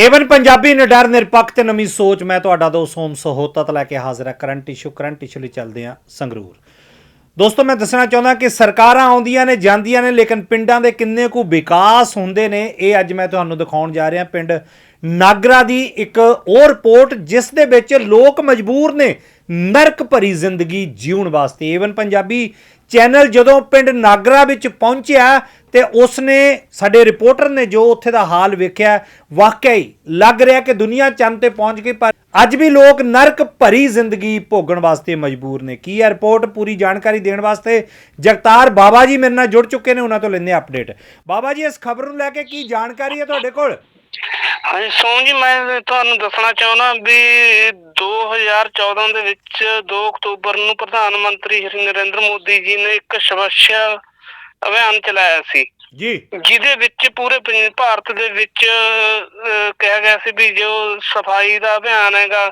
Avon Punjabi ਨਿਡਰ ਨਿਰਪੱਖ ਤੇ ਨਵੀਂ ਸੋਚ, ਮੈਂ ਤੁਹਾਡਾ ਦੋਸਤ ਸੋਮ ਸਹੋਤਤ ਲੈ ਕੇ ਹਾਜ਼ਰ ਹਾਂ। ਕਰੰਟ ਇਸ਼ੂ ਕਰੰਟ ਇਸ਼ੂ ਲਈ ਚੱਲਦੇ ਹਾਂ ਸੰਗਰੂਰ। ਦੋਸਤੋ, ਮੈਂ ਦੱਸਣਾ ਚਾਹੁੰਦਾ ਕਿ ਸਰਕਾਰਾਂ ਆਉਂਦੀਆਂ ਨੇ, ਜਾਂਦੀਆਂ ਨੇ, ਲੇਕਿਨ ਪਿੰਡਾਂ ਦੇ ਕਿੰਨੇ ਕੁ ਵਿਕਾਸ ਹੁੰਦੇ ਨੇ, ਇਹ ਅੱਜ ਮੈਂ ਤੁਹਾਨੂੰ ਦਿਖਾਉਣ ਜਾ ਰਿਹਾ। ਪਿੰਡ ਨਾਗਰਾ ਦੀ ਇੱਕ ਉਹ ਰਿਪੋਰਟ ਜਿਸ ਦੇ ਵਿੱਚ ਲੋਕ ਮਜਬੂਰ ਨੇ ਨਰਕ ਭਰੀ ਜ਼ਿੰਦਗੀ ਜਿਉਣ ਵਾਸਤੇ। ਏਵਨ ਪੰਜਾਬੀ ਚੈਨਲ ਜਦੋਂ ਪਿੰਡ ਨਾਗਰਾ ਵਿੱਚ ਪਹੁੰਚਿਆ ਤੇ ਉਸਨੇ, ਸਾਡੇ ਰਿਪੋਰਟਰ ਨੇ ਜੋ ਉੱਥੇ ਦਾ ਹਾਲ ਵੇਖਿਆ ਵਾਕਿਆ ਹੀ ਲੱਗ ਰਿਹਾ ਕਿ ਦੁਨੀਆ ਚੰਦ ਤੇ ਪਹੁੰਚ ਗਈ, ਪਰ ਅੱਜ ਵੀ ਲੋਕ ਨਰਕ ਭਰੀ ਜ਼ਿੰਦਗੀ ਭੋਗਣ ਵਾਸਤੇ ਮਜਬੂਰ ਨੇ। ਕੀ ਹੈ ਰਿਪੋਰਟ? ਪੂਰੀ ਜਾਣਕਾਰੀ ਦੇਣ ਵਾਸਤੇ ਜਗਤਾਰ ਬਾਬਾ ਜੀ ਮੇਰੇ ਨਾਲ ਜੁੜ ਚੁੱਕੇ ਨੇ, ਉਹਨਾਂ ਤੋਂ ਲੈਂਦੇ ਅਪਡੇਟ ਬਾਬਾ ਜੀ, ਇਸ ਖਬਰ ਨੂੰ ਲੈ ਕੇ ਕੀ ਜਾਣਕਾਰੀ ਹੈ ਤੁਹਾਡੇ ਕੋਲ? ਹਾਂਜੀ ਸੋਮ ਜੀ ਮੈਂ ਤੁਹਾਨੂੰ ਦੱਸਣਾ ਚਾਹੁੰਦਾ ਵੀ 2014 ਦੇ ਵਿੱਚ 2 ਅਕਤੂਬਰ ਨੂੰ ਪ੍ਰਧਾਨ ਮੰਤਰੀ ਸ਼੍ਰੀ ਨਰਿੰਦਰ ਮੋਦੀ ਜੀ ਨੇ ਇੱਕ ਸਵੱਛਾ ਅਭਿਆਨ ਚਲਾਇਆ ਸੀ। ਜੀ। ਜਿਹਦੇ ਵਿੱਚ ਪੂਰੇ ਭਾਰਤ ਦੇ ਵਿੱਚ ਕਿਹਾ ਗਿਆ ਸੀ ਵੀ ਜੋ ਸਫ਼ਾਈ ਦਾ ਅਭਿਆਨ ਹੈਗਾ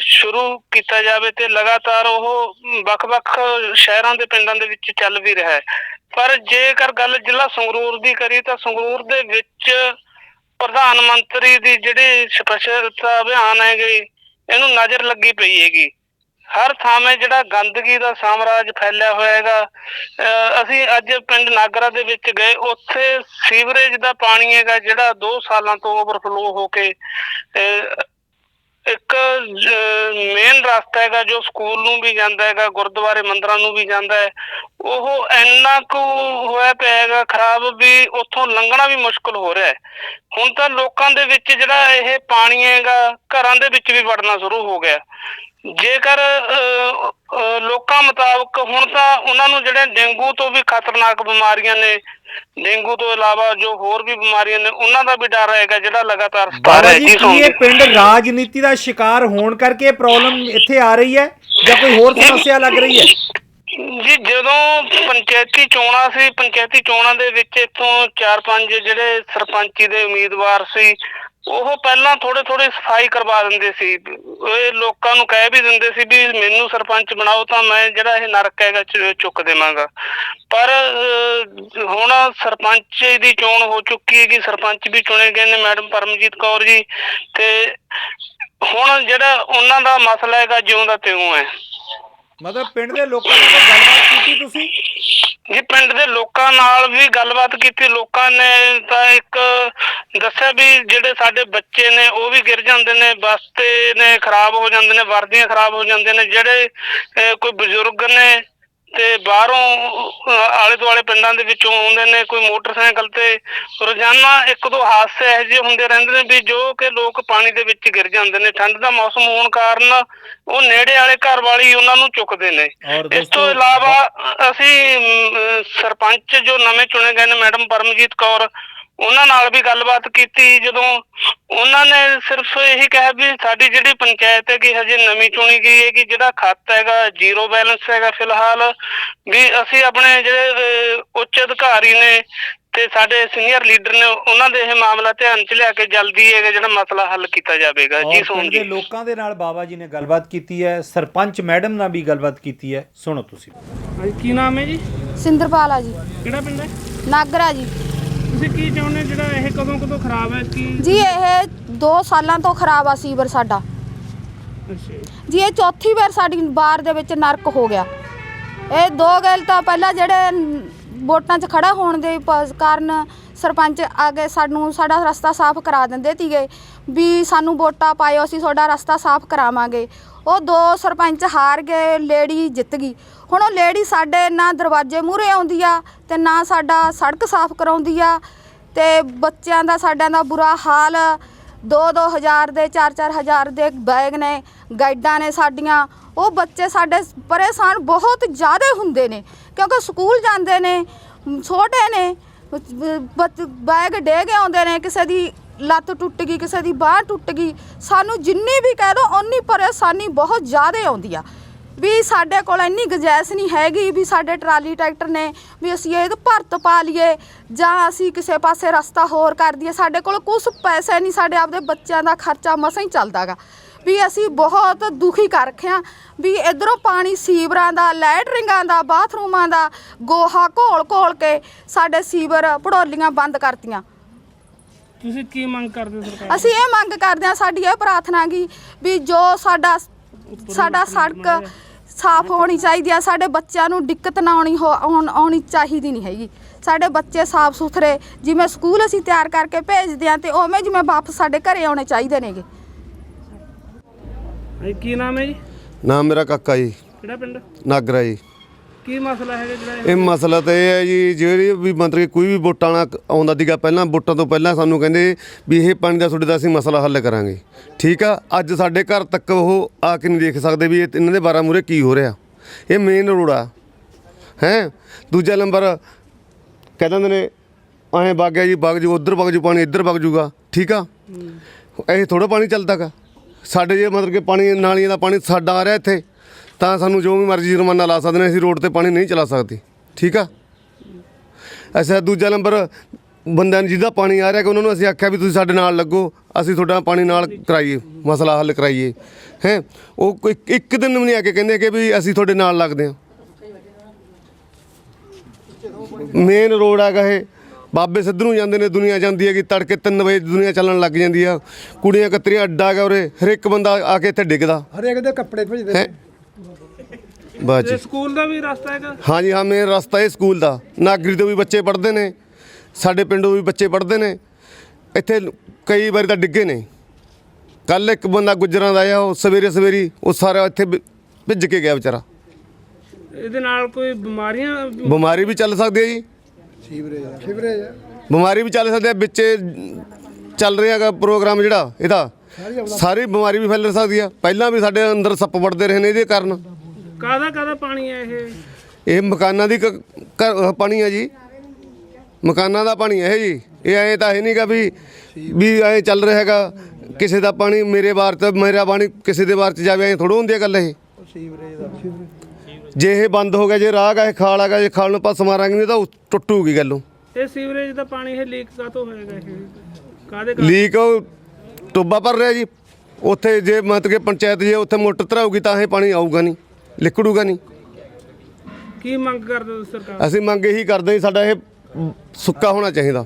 ਸ਼ੁਰੂ ਕੀਤਾ ਜਾਵੇ ਤੇ ਲਗਾਤਾਰ ਉਹ ਵੱਖ-ਵੱਖ ਸ਼ਹਿਰਾਂ ਦੇ ਪਿੰਡਾਂ ਦੇ ਵਿੱਚ ਚੱਲ ਵੀ ਰਿਹਾ ਹੈ। ਪਰ ਜੇਕਰ ਗੱਲ ਜ਼ਿਲ੍ਹਾ ਸੰਗਰੂਰ ਦੀ ਕਰੀ ਤਾਂ ਸੰਗਰੂਰ ਦੇ ਵਿੱਚ ਪ੍ਰਧਾਨ ਮੰਤਰੀ ਦੀ ਜਿਹੜੀ ਸਪੈਸ਼ਲਤਾ ਅਭਿਆਨ ਹੈਗੀ, ਇਹਨੂੰ ਨਜ਼ਰ ਲੱਗੀ ਪਈ ਹੈਗੀ। ਹਰ ਥਾਵੇਂ ਜਿਹੜਾ ਗੰਦਗੀ ਦਾ ਸਾਮਰਾਜ ਫੈਲਿਆ ਹੋਇਆ ਹੈਗਾ, ਅਹ ਅਸੀਂ ਅੱਜ ਪਿੰਡ ਨਾਗਰਾ ਦੇ ਵਿੱਚ ਗਏ, ਉੱਥੇ ਸੀਵਰੇਜ ਦਾ ਪਾਣੀ ਹੈਗਾ ਜਿਹੜਾ 2 ਸਾਲਾਂ ਤੋਂ ਓਵਰਫਲੋ ਹੋ ਕੇ ਇੱਕ ਮੇਨ ਰਸਤਾ ਹੈਗਾ ਜੋ ਸਕੂਲ ਨੂੰ ਵੀ ਜਾਂਦਾ ਹੈਗਾ, ਗੁਰਦੁਆਰੇ ਮੰਦਰਾਂ ਨੂੰ ਵੀ ਜਾਂਦਾ ਹੈ। ਉਹ ਇੰਨਾ ਕੁ ਹੋਇਆ ਪਿਆ ਹੈਗਾ ਖਰਾਬ ਵੀ ਉੱਥੋਂ ਲੰਘਣਾ ਵੀ ਮੁਸ਼ਕਲ ਹੋ ਰਿਹਾ ਹੈ। ਹੁਣ ਤਾਂ ਲੋਕਾਂ ਦੇ ਵਿੱਚ ਜਿਹੜਾ ਇਹ ਪਾਣੀ ਹੈਗਾ, ਘਰਾਂ ਦੇ ਵਿੱਚ ਵੀ ਵੜਨਾ ਸ਼ੁਰੂ ਹੋ ਗਿਆ। ਜੇਕਰ ਲੋਕਾਂ ਮੁਤਾਬਕ ਹੁਣ ਤਾਂ ਉਹਨਾਂ ਨੂੰ ਜਿਹੜੇ ਡੇਂਗੂ ਤੋਂ ਵੀ ਖਤਰਨਾਕ ਬਿਮਾਰੀਆਂ ਨੇ ਡੇਂਗੂ ਤੋਂ ਇਲਾਵਾ ਜੋ ਹੋਰ ਵੀ ਬਿਮਾਰੀਆਂ ਨੇ ਉਹਨਾਂ ਦਾ ਵੀ ਡਰ ਹੈਗਾ ਜਿਹੜਾ ਲਗਾਤਾਰ ਸਤਾ ਬਾਬਾ ਰਿਹਾ ਜੀ ਜੀ ਕੀ ਸੋਮ ਇਹ। ਪਿੰਡ ਰਾਜਨੀਤੀ ਦਾ ਸ਼ਿਕਾਰ ਹੋਣ ਕਰਕੇ ਪ੍ਰੋਬਲਮ ਇੱਥੇ ਆ ਰਹੀ ਹੈ ਜਾਂ ਕੋਈ ਹੋਰ ਸਮੱਸਿਆ ਲੱਗ ਰਹੀ ਹੈ ਜੀ ਜਦੋਂ ਪੰਚਾਇਤੀ ਚੋਣਾਂ ਸੀ ਪੰਚਾਇਤੀ ਚੋਣਾਂ ਦੇ ਵਿੱਚ ਇੱਥੋਂ ਚਾਰ ਪੰਜ ਜਿਹੜੇ ਸਰਪੰਚੀ ਦੇ ਉਮੀਦਵਾਰ ਸੀ ਉਹ ਪਹਿਲਾਂ ਥੋੜੇ ਥੋੜੇ ਸਫ਼ਾਈ ਕਰਵਾ ਦਿੰਦੇ ਸੀ। ਇਹ ਲੋਕਾਂ ਨੂੰ ਕਹਿ ਵੀ ਦਿੰਦੇ ਸੀ ਵੀ ਮੈਨੂੰ ਸਰਪੰਚ ਬਣਾਓ ਤਾਂ ਮੈਂ ਜਿਹੜਾ ਇਹ ਨਰਕ ਹੈਗਾ ਚੁੱਕ ਦੇਵਾਂਗਾ। ਪਰ ਹੁਣ ਸਰਪੰਚ ਦੀ ਚੋਣ ਹੋ ਚੁੱਕੀ ਹੈ ਕਿ ਸਰਪੰਚ ਵੀ ਚੁਣੇ ਗਏ ਨੇ ਮੈਡਮ ਪਰਮਜੀਤ ਕੌਰ ਜੀ ਤੇ ਹੁਣ ਜਿਹੜਾ ਉਹਨਾਂ ਦਾ ਮਸਲਾ ਹੈਗਾ ਜਿਉਂ ਦਾ ਤਿਉਂ ਹੈ। ਮਤਲਬ ਪਿੰਡ ਦੇ ਲੋਕਾਂ ਨਾਲ ਗੱਲਬਾਤ ਕੀਤੀ ਤੁਸੀਂ? ਜੀ ਪਿੰਡ ਦੇ ਲੋਕਾਂ ਨਾਲ ਵੀ ਗੱਲਬਾਤ ਕੀਤੀ। ਲੋਕਾਂ ਨੇ ਤਾਂ ਇੱਕ ਦੱਸਿਆ ਵੀ ਜਿਹੜੇ ਸਾਡੇ ਬੱਚੇ ਨੇ ਉਹ ਵੀ ਗਿਰ ਜਾਂਦੇ ਨੇ ਬਸਤੇ ਨੇ ਖਰਾਬ ਹੋ ਜਾਂਦੇ ਨੇ ਵਰਦੀਆਂ ਖਰਾਬ ਹੋ ਜਾਂਦੇ ਨੇ ਜਿਹੜੇ ਕੋਈ ਬਜ਼ੁਰਗ ਨੇ ਤੇ ਬਾਹਰੋਂ ਆਲੇ ਦੁਆਲੇ ਪਿੰਡਾਂ ਦੇ ਵਿੱਚੋਂ ਆਉਂਦੇ ਨੇ ਕੋਈ ਮੋਟਰਸਾਈਕਲ ਤੇ ਰੋਜ਼ਾਨਾ ਇੱਕ ਦੋ ਹਾਦਸੇ ਇਹੋ ਜਿਹੇ ਹੁੰਦੇ ਰਹਿੰਦੇ ਨੇ ਵੀ ਜੋ ਕਿ ਲੋਕ ਪਾਣੀ ਦੇ ਵਿੱਚ ਗਿਰ ਜਾਂਦੇ ਨੇ ਠੰਡ ਦਾ ਮੌਸਮ ਹੋਣ ਕਾਰਨ ਉਹ ਨੇੜੇ ਵਾਲੇ ਘਰ ਵਾਲੀ ਉਹਨਾਂ ਨੂੰ ਚੁੱਕਦੇ ਨੇ। ਇਸ ਤੋਂ ਇਲਾਵਾ ਅਸੀਂ ਸਰਪੰਚ ਜੋ ਨਵੇਂ ਚੁਣੇ ਗਏ ਨੇ ਮੈਡਮ ਪਰਮਜੀਤ ਕੌਰ ਉਹਨਾਂ ਨਾਲ ਵੀ ਗੱਲਬਾਤ ਕੀਤੀ। ਜਦੋਂ ਉਹਨਾਂ ਨੇ ਸਿਰਫ ਇਹੀ ਕਿਹਾ ਵੀ ਸਾਡੀ ਜਿਹੜੀ ਪੰਚਾਇਤ ਹੈ ਕਿ ਹਜੇ ਨਵੀਂ ਚੁਣੀ ਗਈ ਹੈ ਕਿ ਜਿਹੜਾ ਖਾਤਾ ਹੈਗਾ ਜ਼ੀਰੋ ਬੈਲੈਂਸ ਹੈਗਾ ਫਿਲਹਾਲ। ਵੀ ਅਸੀਂ ਆਪਣੇ ਜਿਹੜੇ ਉੱਚ ਅਧਿਕਾਰੀ ਨੇ ਤੇ ਸਾਡੇ ਸੀਨੀਅਰ ਲੀਡਰ ਨੇ ਉਹਨਾਂ ਦੇ ਇਹ ਮਾਮਲਾ ਧਿਆਨ ਚ ਲਿਆ ਕੇ ਜਲਦੀ ਇਹ ਜਿਹੜਾ ਮਸਲਾ ਹੱਲ ਕੀਤਾ ਜਾਵੇਗਾ। ਜੀ ਸੋਨ ਜੀ। ਲੋਕਾਂ ਦੇ ਨਾਲ ਬਾਬਾ ਜੀ ਨੇ ਗੱਲਬਾਤ ਕੀਤੀ ਹੈ ਸਰਪੰਚ ਮੈਡਮ ਨਾਲ ਵੀ ਗੱਲਬਾਤ ਕੀਤੀ ਹੈ। ਸੁਣੋ ਤੁਸੀਂ। ਹਾਂਜੀ ਕੀ ਨਾਮ ਹੈ ਜੀ? ਸਿੰਦਰਪਾਲ ਆ ਜੀ। ਕਿਹੜਾ ਪਿੰਡ ਹੈ? ਨਾਗਰਾ ਜੀ। ਤੁਸੀਂ ਕੀ ਚਾਹੁੰਦੇ ਜਿਹੜਾ ਇਹ ਕਦੋਂ ਕਦੋਂ ਖਰਾਬ ਹੈ? ਕੀ ਜੀ ਇਹ 2 ਸਾਲਾਂ ਤੋਂ ਖਰਾਬ ਆ ਸੀਵਰ ਸਾਡਾ। ਜੀ। ਇਹ ਚੌਥੀ ਵਾਰ ਸਾਡੀ ਬਾਰ ਦੇ ਵਿੱਚ ਨਰਕ ਹੋ ਗਿਆ। ਇਹ ਦੋ ਗੱਲ ਤਾਂ ਪਹਿਲਾਂ ਜਿਹੜੇ ਵੋਟਾਂ 'ਚ ਖੜਾ ਹੋਣ ਦੇ ਪ- ਕਾਰਨ ਸਰਪੰਚ ਆਗੇ ਸਾਨੂੰ ਸਾਡਾ ਰਸਤਾ ਸਾਫ਼ ਕਰਾ ਦਿੰਦੇ ਸੀਗੇ ਵੀ ਸਾਨੂੰ ਵੋਟਾਂ ਪਾਇਓ ਅਸੀਂ ਤੁਹਾਡਾ ਰਸਤਾ ਸਾਫ਼ ਕਰਾਵਾਂਗੇ। ਉਹ ਦੋ ਸਰਪੰਚ ਹਾਰ ਗਏ ਲੇਡੀ ਜਿੱਤ ਗਈ। ਹੁਣ ਉਹ ਲੇਡੀ ਸਾਡੇ ਨਾ ਦਰਵਾਜ਼ੇ ਮੂਹਰੇ ਆਉਂਦੀ ਆ ਤੇ ਨਾ ਸਾਡਾ ਸੜਕ ਸਾਫ਼ ਕਰਾਉਂਦੀ ਆ ਤੇ ਬੱਚਿਆਂ ਦਾ ਸਾਡਿਆਂ ਦਾ ਬੁਰਾ ਹਾਲ ਦੋ ਦੋ ਹਜ਼ਾਰ ਦੇ, ਚਾਰ ਚਾਰ ਹਜ਼ਾਰ ਦੇ ਬੈਗ ਨੇ, ਗਾਈਡਾਂ ਨੇ ਸਾਡੀਆਂ, ਉਹ ਬੱਚੇ ਸਾਡੇ ਪਰੇਸ਼ਾਨ ਬਹੁਤ ਜ਼ਿਆਦਾ ਹੁੰਦੇ ਨੇ ਕਿਉਂਕਿ ਸਕੂਲ ਜਾਂਦੇ ਨੇ, ਛੋਟੇ ਨੇ ਬੈਗ ਡੇ ਕੇ ਆਉਂਦੇ ਨੇ, ਕਿਸੇ ਦੀ ਲੱਤ ਟੁੱਟ ਗਈ, ਕਿਸੇ ਦੀ ਬਾਹ ਟੁੱਟ ਗਈ, ਸਾਨੂੰ ਜਿੰਨੀ ਵੀ ਕਹਿ ਦੋ ਓਨੀ ਪਰੇਸ਼ਾਨੀ ਬਹੁਤ ਜ਼ਿਆਦਾ ਆਉਂਦੀ ਆ। ਵੀ ਸਾਡੇ ਕੋਲ ਇੰਨੀ ਗੁੰਜਾਇਸ਼ ਨਹੀਂ ਹੈਗੀ ਵੀ ਸਾਡੇ ਟਰਾਲੀ ਟਰੈਕਟਰ ਨੇ ਵੀ ਅਸੀਂ ਇਹ ਭਰਤ ਪਾ ਲਈਏ ਜਾਂ ਅਸੀਂ ਕਿਸੇ ਪਾਸੇ ਰਸਤਾ ਹੋਰ ਕਰ ਦਈਏ। ਸਾਡੇ ਕੋਲ ਕੁਝ ਪੈਸੇ ਨਹੀਂ ਸਾਡੇ ਆਪਦੇ ਬੱਚਿਆਂ ਦਾ ਖਰਚਾ ਮਸਾਂ ਹੀ ਚੱਲਦਾਗਾ ਵੀ ਅਸੀਂ ਬਹੁਤ ਦੁਖੀ ਕਰ ਰੱਖਿਆ ਵੀ ਇਧਰੋਂ ਪਾਣੀ ਸੀਵਰਾਂ ਦਾ ਲੈਟਰਿੰਗਾਂ ਦਾ ਬਾਥਰੂਮਾਂ ਦਾ ਗੋਹਾ ਘੋਲ ਘੋਲ ਕੇ ਸਾਡੇ ਸੀਵਰ ਪੜੋਲੀਆਂ ਬੰਦ ਕਰਤੀਆਂ। ਤੁਸੀਂ ਕੀ ਮੰਗ ਕਰਦੇ ਹੋ ਸਰਕਾਰ ਅਸੀਂ ਇਹ ਮੰਗ ਕਰਦੇ ਹਾਂ ਸਾਡੀ ਇਹ ਪ੍ਰਾਰਥਨਾ ਗੀ ਵੀ ਜੋ ਸਾਡਾ ਸਾਡਾ ਸੜਕ ਸਾਫ਼ ਹੋਣੀ ਚਾਹੀਦੀ ਆ ਸਾਡੇ ਬੱਚਿਆਂ ਨੂੰ ਦਿੱਕਤ ਨਾ ਆਉਣੀ ਹੋ- ਆਉਣ- ਆਉਣੀ ਚਾਹੀਦੀ ਨਹੀਂ ਹੈਗੀ। ਸਾਡੇ ਬੱਚੇ ਸਾਫ਼ ਸੁਥਰੇ ਜਿਵੇਂ ਸਕੂਲ ਅਸੀਂ ਤਿਆਰ ਕਰਕੇ ਭੇਜਦੇ ਆ ਤੇ ਉਵੇਂ ਜਿਵੇਂ ਵਾਪਸ ਸਾਡੇ ਘਰੇ ਆਉਣੇ ਚਾਹੀਦੇ ਨੇਗੇ। ਹਾਂਜੀ, ਕੀ ਨਾਮ ਹੈ ਜੀ? ਨਾਮ ਮੇਰਾ ਕਾਕਾ ਜੀ। ਕਿਹੜਾ ਪਿੰਡ? ਨਾਗਰਾ ਜੀ। ਕੀ ਮਸਲਾ ਹੈਗਾ ਜਿਹੜਾ ਇਹ ਮਸਲਾ ਤਾਂ ਇਹ ਹੈ ਜੀ ਜਿਹੜੀ ਵੀ ਕਿ ਕੋਈ ਵੀ ਵੋਟਾਂ ਨਾਲ ਆਉਂਦਾ ਸੀਗਾ ਪਹਿਲਾਂ ਵੋਟਾਂ ਤੋਂ ਪਹਿਲਾਂ ਸਾਨੂੰ ਕਹਿੰਦੇ ਵੀ ਇਹ ਪਾਣੀ ਦਾ ਤੁਹਾਡੇ ਦਾ ਅਸੀਂ ਮਸਲਾ ਹੱਲ ਕਰਾਂਗੇ। ਠੀਕ ਆ? ਅੱਜ ਸਾਡੇ ਘਰ ਤੱਕ ਉਹ ਆ ਕੇ ਨਹੀਂ ਦੇਖ ਸਕਦੇ ਵੀ ਇਹ ਇਹਨਾਂ ਦੇ ਬਾਰਾਂ ਮੂਰੇ ਕੀ ਹੋ ਰਿਹਾ। ਇਹ ਮੇਨ ਰੋਡ ਆ। ਹੈ? ਦੂਜਾ ਨੰਬਰ ਕਹਿ ਦਿੰਦੇ ਨੇ ਐਂ ਵਗ ਗਿਆ ਜੀ ਵਗ ਜੂ ਉਧਰ ਵਗ ਜੂ ਪਾਣੀ ਇੱਧਰ ਵਗ ਜੂਗਾ। ਠੀਕ ਆ? ਇਹ ਥੋੜਾ ਪਾਣੀ ਚੱਲਦਾਗਾ ਸਾਡੇ ਜੇ ਮਤਲਬ ਕਿ ਪਾਣੀ ਨਾਲੀਆਂ ਦਾ ਪਾਣੀ ਸਾਡਾ ਆ ਰਿਹਾ ਇੱਥੇ। ਤਾਂ ਸਾਨੂੰ ਜੋ ਵੀ ਮਰਜ਼ੀ ਜੁਰਮਾਨਾ ਲਾ ਸਕਦੇ ਨੇ ਅਸੀਂ ਰੋਡ ਤੇ ਪਾਣੀ ਨਹੀਂ ਚਲਾ ਸਕਦੇ। ਠੀਕ ਆ? ਅੱਛਾ ਦੂਜਾ ਨੰਬਰ ਬੰਦਿਆਂ ਨੂੰ ਜਿਹਦਾ ਪਾਣੀ ਆ ਰਿਹਾ ਕਿ ਉਹਨਾਂ ਨੂੰ ਅਸੀਂ ਆਖਿਆ ਵੀ ਤੁਸੀਂ ਸਾਡੇ ਨਾਲ ਲੱਗੋ ਅਸੀਂ ਤੁਹਾਡਾ ਪਾਣੀ ਨਾਲ ਕਰਾਈਏ ਮਸਲਾ ਹੱਲ ਕਰਾਈਏ। ਹੈ? ਉਹ ਕੋਈ ਇੱਕ ਦਿਨ ਵੀ ਨਹੀਂ ਆ ਕੇ ਕਹਿੰਦੇ ਕਿ ਵੀ ਅਸੀਂ ਤੁਹਾਡੇ ਨਾਲ ਲੱਗਦੇ ਹਾਂ। ਮੇਨ ਰੋਡ ਹੈਗਾ ਇਹ। ਬਾਬੇ ਸਿੱਧੂ ਨੂੰ ਜਾਂਦੇ ਨੇ ਦੁਨੀਆ ਜਾਂਦੀ ਹੈਗੀ ਤੜਕੇ 3 ਵਜੇ ਦੁਨੀਆ ਚੱਲਣ ਲੱਗ ਜਾਂਦੀ ਆ। ਕੁੜੀਆਂ ਕਤਰੀਆਂ ਅੱਡਾ ਹੈਗਾ ਉਰੇ ਹਰ ਇੱਕ ਬੰਦਾ ਆ ਕੇ ਇੱਥੇ ਡਿੱਗਦਾ। ਹਰੇਕ ਦੇ ਕੱਪੜੇ ਭੇਜਦੇ ਹੈ? ਬਸ ਜੀ। ਇਹ ਸਕੂਲ ਦਾ ਵੀ ਰਸਤਾ ਹੈਗਾ? ਹਾਂਜੀ ਹਾਂ ਮੇਨ ਰਸਤਾ ਇਹ ਸਕੂਲ ਦਾ। ਨਾਗਰੀ ਤੋਂ ਵੀ ਬੱਚੇ ਪੜ੍ਹਦੇ ਨੇ ਸਾਡੇ ਪਿੰਡੋਂ ਵੀ ਬੱਚੇ ਪੜ੍ਹਦੇ ਨੇ। ਇੱਥੇ ਕਈ ਵਾਰੀ ਤਾਂ ਡਿੱਗੇ ਨੇ। ਕੱਲ ਇੱਕ ਬੰਦਾ ਗੁੱਜਰਾਂ ਦਾ ਆਇਆ ਉਹ ਸਵੇਰੇ ਸਵੇਰੀ ਉਹ ਸਾਰਾ ਇੱਥੇ ਭਿ- ਭਿੱਜ ਕੇ ਗਿਆ ਵਿਚਾਰਾ। ਇਹਦੇ ਨਾਲ ਕੋਈ ਬਿਮਾਰੀਆਂ ਬਿਮਾਰੀ ਵੀ ਚੱਲ ਸਕਦੀ ਹੈ ਜੀ। ਬਿਮਾਰੀ ਵੀ ਚੱਲ ਸਕਦੀ ਹੈ ਵਿੱਚ ਚੱਲ ਰਿਹਾ ਹੈਗਾ ਪ੍ਰੋਗਰਾਮ ਜਿਹੜਾ ਇਹਦਾ। ਸਾਰੀ ਬਿਮਾਰੀ ਵੀ ਫੈਲ ਸਕਦੀ ਆ। ਪਹਿਲਾਂ ਵੀ ਸਾਡੇ ਅੰਦਰ ਸੱਪ ਵੜਦੇ ਰਹੇ ਨੇ ਇਹਦੇ ਕਾਰਨ। ਕਾਹਦਾ ਕਾਹਦਾ ਪਾਣੀ ਹੈ ਇਹ? ਇਹ ਮਕਾਨਾਂ ਦੀ ਕ- ਘਰ- ਪਾਣੀ ਹੈ ਜੀ। ਮਕਾਨਾਂ ਦਾ ਪਾਣੀ ਹੈ ਇਹ ਜੀ। ਇਹ ਐਂ ਤਾਂ ਹੈ ਨਹੀਂਗਾ ਵੀ ਵੀ ਐਂ ਚੱਲ ਰਿਹਾ ਹੈਗਾ। ਕਿਸੇ ਦਾ ਪਾਣੀ ਮੇਰੇ ਵਾਰ ਤੇ ਮੇਰਾ ਪਾਣੀ ਕਿਸੇ ਦੇ ਵਾਰ ਚ ਜਾਵੇ ਐਂ ਥੋੜ੍ਹਾ ਹੁੰਦੀ ਹੈ ਗੱਲ ਇਹ। ਜੇ ਇਹ ਬੰਦ ਹੋ ਗਿਆ ਜੇ ਰਾਹ ਗਾ ਇਹ ਖਾਲ ਹੈਗਾ ਜੇ ਖਾਲ ਨੂੰ ਪਾਸ ਮਾਰਾਂਗੇ ਨਹੀਂ ਤਾਂ ਉਹ ਟੁੱਟੂਗੀ ਗੱਲੋਂ। ਇਹ ਸੀਵਰੇਜ ਦਾ ਪਾਣੀ ਇਹ ਲੀਕ ਕਾਹਤੋਂ ਹੋਏਗਾ ਇਹ? ਕਾਹਦੇ ਕਾਰਨ? ਲੀਕ ਉਹ ਟੋਬਾ ਭਰ ਰਿਹਾ ਜੀ। ਉੱਥੇ ਜੇ ਮਤਲਬ ਕਿ ਪੰਚਾਇਤ ਜੇ ਉੱਥੇ ਮੋਟਰ ਧਰਾਊਗੀ ਤਾਂ ਇਹ ਪਾਣੀ ਆਊਗਾ ਨਹੀਂ ਲਿਕੜੂਗਾ ਨਹੀਂ। ਕੀ ਮੰਗ ਕਰਦੇ ਹੋ ਸਰਕਾਰ? ਅਸੀਂ ਮੰਗ ਇਹੀ ਕਰਦੇ ਹਾਂ ਸਾਡਾ ਇਹ ਸੁੱਕਾ ਹੋਣਾ ਚਾਹੀਦਾ।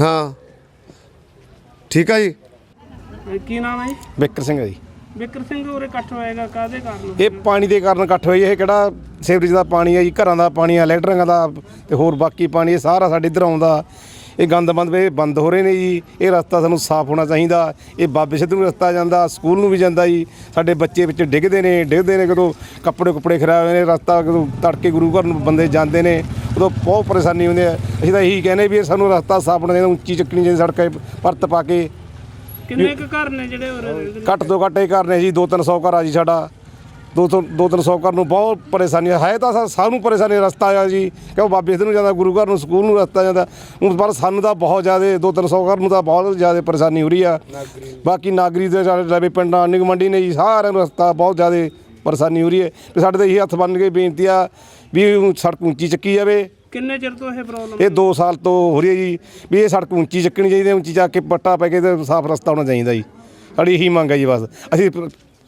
ਹਾਂ। ਠੀਕ ਆ ਜੀ। ਇਹ ਕੀ ਨਾਮ ਹੈ ਜੀ? ਬਿੱਕਰ ਸਿੰਘ ਹੈ ਜੀ। ਬਿਕਰ ਸਿੰਘ ਉਰੇ ਇਕੱਠ ਹੋਏਗਾ ਕਾਹਦੇ ਕਾਰਨ? ਇਹ ਪਾਣੀ ਦੇ ਕਾਰਨ ਇਕੱਠ ਹੋਈ ਇਹ ਕਿਹੜਾ ਸੀਵਰੇਜ ਦਾ ਪਾਣੀ ਹੈ ਜੀ ਘਰਾਂ ਦਾ ਪਾਣੀ ਆ ਲੈਟਰਿੰਗਾਂ ਦਾ ਤੇ ਹੋਰ ਬਾਕੀ ਪਾਣੀ ਇਹ ਸਾਰਾ ਸਾਡੇ ਇੱਧਰ ਆਉਂਦਾ। ਇਹ ਗੰਦ ਬੰਦ ਵੇ ਬੰਦ ਹੋ ਰਹੇ ਨੇ ਜੀ। ਇਹ ਰਸਤਾ ਸਾਨੂੰ ਸਾਫ਼ ਹੋਣਾ ਚਾਹੀਦਾ। ਇਹ ਬਾਬੇ ਸਿੱਧੂ ਨੂੰ ਰਸਤਾ ਜਾਂਦਾ ਸਕੂਲ ਨੂੰ ਵੀ ਜਾਂਦਾ ਜੀ। ਸਾਡੇ ਬੱਚੇ ਵਿੱਚ ਡਿੱਗਦੇ ਨੇ ਡਿੱਗਦੇ ਨੇ ਕਦੋਂ ਕੱਪੜੇ ਕੁਪੜੇ ਖਰਾਬ ਹੋਏ ਨੇ ਰਸਤਾ ਕਦੋਂ ਤੜਕੇ ਗੁਰੂ ਘਰ ਨੂੰ ਬੰਦੇ ਜਾਂਦੇ ਨੇ ਉਦੋਂ ਬਹੁਤ ਪਰੇਸ਼ਾਨੀ ਹੁੰਦੀ ਹੈ। ਅਸੀਂ ਤਾਂ ਇਹੀ ਕਹਿੰਦੇ ਵੀ ਇਹ ਸਾਨੂੰ ਰਸਤਾ ਸਾਫ਼ ਹੋਣਾ ਚਾਹੀਦਾ ਉੱਚੀ ਚੱਕਣੀ ਚਾਹੀਦੀ ਸੜਕਾਂ ਪਰਤ ਪਾ ਕੇ। ਕਿੰਨੇ ਕੁ ਘਰ ਨੇ ਜਿਹੜੇ ਨੇ? ਘੱਟ ਤੋਂ ਘੱਟ ਇਹ ਕਰਨੇ ਜੀ 2-300 ਘਰ ਆ ਜੀ ਸਾਡਾ। 2-300 ਘਰ ਨੂੰ ਬਹੁਤ ਪਰੇਸ਼ਾਨੀ ਹੈ ਹੈ ਤਾਂ ਸਾਨੂੰ ਪਰੇਸ਼ਾਨੀ ਰਸਤਾ ਆ ਜੀ। ਕਿਉਂ ਬਾਬੇ ਸਿੱਧੂ ਨੂੰ ਜਾਂਦਾ ਗੁਰੂ ਘਰ ਨੂੰ ਸਕੂਲ ਨੂੰ ਰਸਤਾ ਜਾਂਦਾ। ਹੁਣ ਪਰ ਸਾਨੂੰ ਤਾਂ ਬਹੁਤ ਜ਼ਿਆਦਾ 2-300 ਘਰ ਨੂੰ ਤਾਂ ਬਹੁਤ ਜ਼ਿਆਦਾ ਪਰੇਸ਼ਾਨੀ ਹੋ ਰਹੀ ਆ। ਬਾਕੀ ਨਾਗਰੀ ਦੇ ਸਾਡੇ ਪਿੰਡਾਂ ਨਿਗ ਮੰਡੀ ਨੇ ਜੀ ਸਾਰਿਆਂ ਨੂੰ ਰਸਤਾ ਬਹੁਤ ਜ਼ਿਆਦਾ ਪਰੇਸ਼ਾਨੀ ਹੋ ਰਹੀ ਹੈ। ਤੇ ਸਾਡੇ ਤਾਂ ਇਹੀ ਹੱਥ ਬੰਨ ਕੇ ਬੇਨਤੀ ਆ ਵੀ ਸੜਕ ਉੱਚੀ ਚੱਕੀ ਜਾਵੇ। ਕਿੰਨੇ ਚਿਰ ਤੋਂ ਇਹ ਪ੍ਰੋਬਲਮ ਇਹ 2 ਸਾਲ ਤੋਂ ਹੋ ਰਹੀ ਹੈ ਜੀ। ਵੀ ਇਹ ਸੜਕ ਉੱਚੀ ਚੱਕਣੀ ਚਾਹੀਦੀ ਹੈ ਉੱਚੀ ਚੱਕ ਕੇ ਪੱਟਾ ਪੈ ਕੇ ਤੇ ਸਾਫ਼ ਰਸਤਾ ਹੋਣਾ ਚਾਹੀਦਾ ਜੀ। ਸਾਡੀ ਇਹੀ ਮੰਗ ਹੈ ਜੀ ਬਸ। ਅਸੀਂ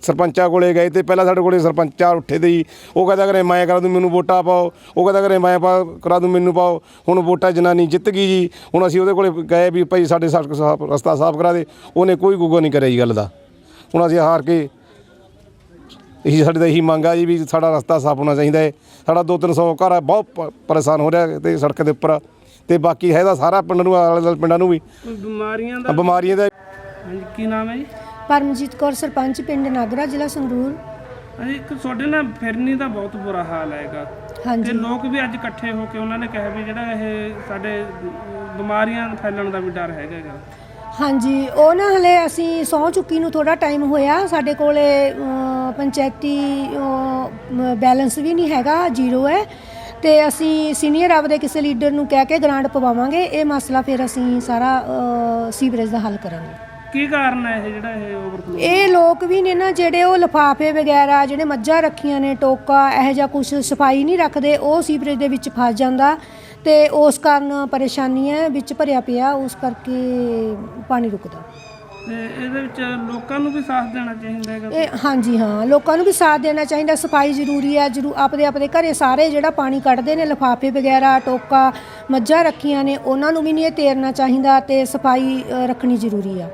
ਸਰਪੰਚਾਂ ਕੋਲੇ ਗਏ ਤੇ ਪਹਿਲਾਂ ਸਾਡੇ ਕੋਲੇ ਸਰਪੰਚਾਂ ਉੱਠੇ ਦੇ ਜੀ। ਉਹ ਕਹਿੰਦਾ ਕਰੇ ਮੈਂ ਕਰਾ ਦੂੰ ਮੈਨੂੰ ਵੋਟਾਂ ਪਾਓ। ਉਹ ਕਹਿੰਦਾ ਕਰੇ ਮੈਂ ਪਾ ਕਰਾ ਦੂੰ ਮੈਨੂੰ ਪਾਓ। ਹੁਣ ਵੋਟਾਂ ਜਨਾਨੀ ਜਿੱਤ ਗਈ ਜੀ। ਹੁਣ ਅਸੀਂ ਉਹਦੇ ਕੋਲੇ ਗਏ ਵੀ ਭਾਈ ਸਾਡੇ ਸੜਕ ਸਾਫ਼ ਰਸਤਾ ਸਾਫ਼ ਕਰਾ ਦੇ। ਉਹਨੇ ਕੋਈ ਗੁੱਗਾ ਨਹੀਂ ਕਰਿਆ ਜੀ ਗੱਲ ਦਾ। ਹੁਣ ਅਸੀਂ ਹਾਰ ਕੇ ਇਹੀ ਸਾਡੀ ਤਾਂ ਇਹੀ ਮੰਗ ਆ ਜੀ ਵੀ ਸਾਡਾ ਰਸਤਾ ਸਾਫ਼ ਹੋਣਾ ਚਾਹੀਦਾ ਹੈ। ਸਾਡਾ 2-300 ਘਰ ਆ, ਬਹੁਤ ਪਰੇਸ਼ਾਨ ਹੋ ਰਿਹਾ ਤੇ ਸੜਕ ਦੇ ਉੱਪਰ। ਤੇ ਬਾਕੀ ਹੈ ਤਾਂ ਸਾਰਾ ਪਿੰਡ ਨੂੰ ਆਲੇ ਦੁਆਲੇ ਪਿੰਡਾਂ ਨੂੰ ਵੀ। ਬਿਮਾਰੀਆਂ ਦਾ ਬਿਮਾਰੀਆਂ ਦਾ ਹਾਂਜੀ ਕੀ ਨਾਮ ਹੈ ਜੀ? ਪਰਮਜੀਤ ਕੌਰ ਸਰਪੰਚ ਪਿੰਡ ਨਾਗਰਾ ਜ਼ਿਲ੍ਹਾ ਸੰਗਰੂਰ। ਹਾਂਜੀ ਇੱਕ ਤੁਹਾਡੇ ਨਾਲ ਫਿਰਨੀ ਦਾ ਬਹੁਤ ਬੁਰਾ ਹਾਲ ਹੈਗਾ। ਤੇ ਹਾਂਜੀ ਲੋਕ ਵੀ ਅੱਜ ਇਕੱਠੇ ਹੋ ਕੇ ਉਹਨਾਂ ਨੇ ਕਿਹਾ ਵੀ ਜਿਹੜਾ ਇਹ ਸਾਡੇ ਬਿਮਾਰੀਆਂ ਫੈਲਣ ਦਾ ਵੀ ਡਰ ਹੈਗਾ। ਹਾਂਜੀ ਉਹ ਨਾ ਹਲੇ ਅਸੀਂ ਸਹੁੰ ਚੁੱਕੀ ਨੂੰ ਥੋੜਾ ਟਾਈਮ ਹੋਇਆ। ਸਾਡੇ ਕੋਲੇ ਪੰਚਾਇਤੀ ਬੈਲੈਂਸ ਵੀ ਨਹੀਂ ਹੈਗਾ ਜ਼ੀਰੋ ਹੈ। ਤੇ ਅਸੀਂ ਸੀਨੀਅਰ ਆਪਦੇ ਕਿਸੇ ਲੀਡਰ ਨੂੰ ਕਹਿ ਕੇ ਗ੍ਰਾਂਟ ਪਵਾਵਾਂਗੇ। ਇਹ ਮਸਲਾ ਫਿਰ ਅਸੀਂ ਸਾਰਾ ਅ, ਸੀਵਰੇਜ ਦਾ ਹੱਲ ਕਰਾਂਗੇ। ਕੀ ਕਾਰਨ ਹੈ ਇਹ ਜਿਹੜਾ ਇਹ ਓਵਰਫਲੋ ਇਹ ਲੋਕ ਵੀ ਨੇ ਨਾ ਜਿਹੜੇ ਉਹ ਲਫਾਫੇ ਵਗੈਰਾ ਜਿਹੜੇ ਮੱਝਾਂ ਰੱਖੀਆਂ ਨੇ ਟੋਕਾ ਇਹੋ ਜਿਹਾ ਕੁਝ ਸਫ਼ਾਈ ਨਹੀਂ ਰੱਖਦੇ ਉਹ ਸੀਵਰੇਜ ਦੇ ਵਿੱਚ ਫਸ ਜਾਂਦਾ ਤੇ ਉਸ ਕਾਰਨ ਪਰੇਸ਼ਾਨੀ ਹੈ ਵਿੱਚ ਭਰਿਆ ਪਿਆ ਉਸ ਕਰਕੇ ਪਾਣੀ ਰੁਕਦਾ। ਤੇ ਇਹਦੇ ਵਿੱਚ ਲੋਕਾਂ ਨੂੰ ਵੀ ਸਾਥ ਦੇਣਾ ਚਾਹੀਦਾ ਹੈਗਾ? ਇਹ ਹਾਂਜੀ ਹਾਂ ਲੋਕਾਂ ਨੂੰ ਵੀ ਸਾਥ ਦੇਣਾ ਚਾਹੀਦਾ ਸਫ਼ਾਈ ਜ਼ਰੂਰੀ ਹੈ ਜਰੂ ਆਪਦੇ ਆਪਦੇ ਘਰੇ ਸਾਰੇ ਜਿਹੜਾ ਪਾਣੀ ਕੱਢਦੇ ਨੇ ਲਿਫਾਫੇ ਵਗੈਰਾ ਟੋਕਾ ਮੱਝਾਂ ਰੱਖੀਆਂ ਨੇ ਉਹਨਾਂ ਨੂੰ ਵੀ ਨਹੀਂ ਇਹ ਤੇਰਨਾ ਚਾਹੀਦਾ ਤੇ ਸਫ਼ਾਈ ਅ, ਰੱਖਣੀ ਜ਼ਰੂਰੀ ਆ।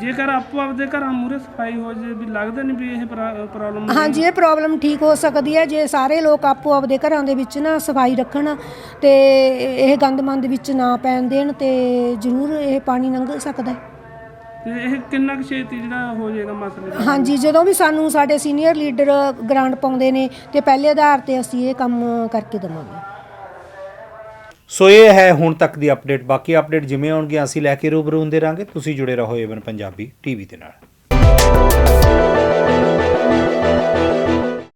ਜੇਕਰ ਆਪੋ ਆਪਦੇ ਘਰਾਂ ਮੂਰੇ ਸਫ਼ਾਈ ਹੋ ਜੇ ਵੀ ਲੱਗਦਾ ਨਹੀਂ ਵੀ ਇਹ ਪ੍ਰੋਬਲਮ ਹਾਂਜੀ ਇਹ ਪ੍ਰੋਬਲਮ ਠੀਕ ਹੋ ਸਕਦੀ ਹੈ ਜੇ ਸਾਰੇ ਲੋਕ ਆਪੋ ਆਪਦੇ ਘਰਾਂ ਦੇ ਵਿੱਚ ਨਾ ਸਫ਼ਾਈ ਰੱਖਣ ਤੇ ਇਹ ਗੰਦਮੰਦ ਵਿੱਚ ਨਾ ਪੈਣ ਦੇਣ ਤੇ ਜ਼ਰੂਰ ਇਹ ਪਾਣੀ ਲੰਘ ਸਕਦਾ ਹੈ। ਇਹ ਕਿੰਨਾ ਕੁ ਛੇਤੀ ਜਿਹੜਾ ਹੋ ਜਾਏਗਾ ਮਸਲੇ? ਦਾ ਹਾਂਜੀ ਜਦੋਂ ਵੀ ਸਾਨੂੰ ਸਾਡੇ ਸੀਨੀਅਰ ਲੀਡਰ ਗ੍ਰਾਂਟ ਪਾਉਂਦੇ ਨੇ ਤੇ ਪਹਿਲੇ ਆਧਾਰ ਤੇ ਅਸੀਂ ਇਹ ਕੰਮ ਕਰਕੇ ਦੇਵਾਂਗੇ। ਸੋ ਇਹ ਹੈ ਹੁਣ ਤੱਕ ਦੀ ਅਪਡੇਟ ਬਾਕੀ ਅਪਡੇਟ ਜਿਵੇਂ ਆਉਣਗੀਆਂ, ਅਸੀਂ ਲੈ ਕੇ ਰੂਬਰੂ ਹੁੰਦੇ ਰਾਂਗੇ ਤੁਸੀਂ ਜੁੜੇ ਰਹੋ ਏਵਨ ਪੰਜਾਬੀ ਟੀਵੀ ਦੇ ਨਾਲ।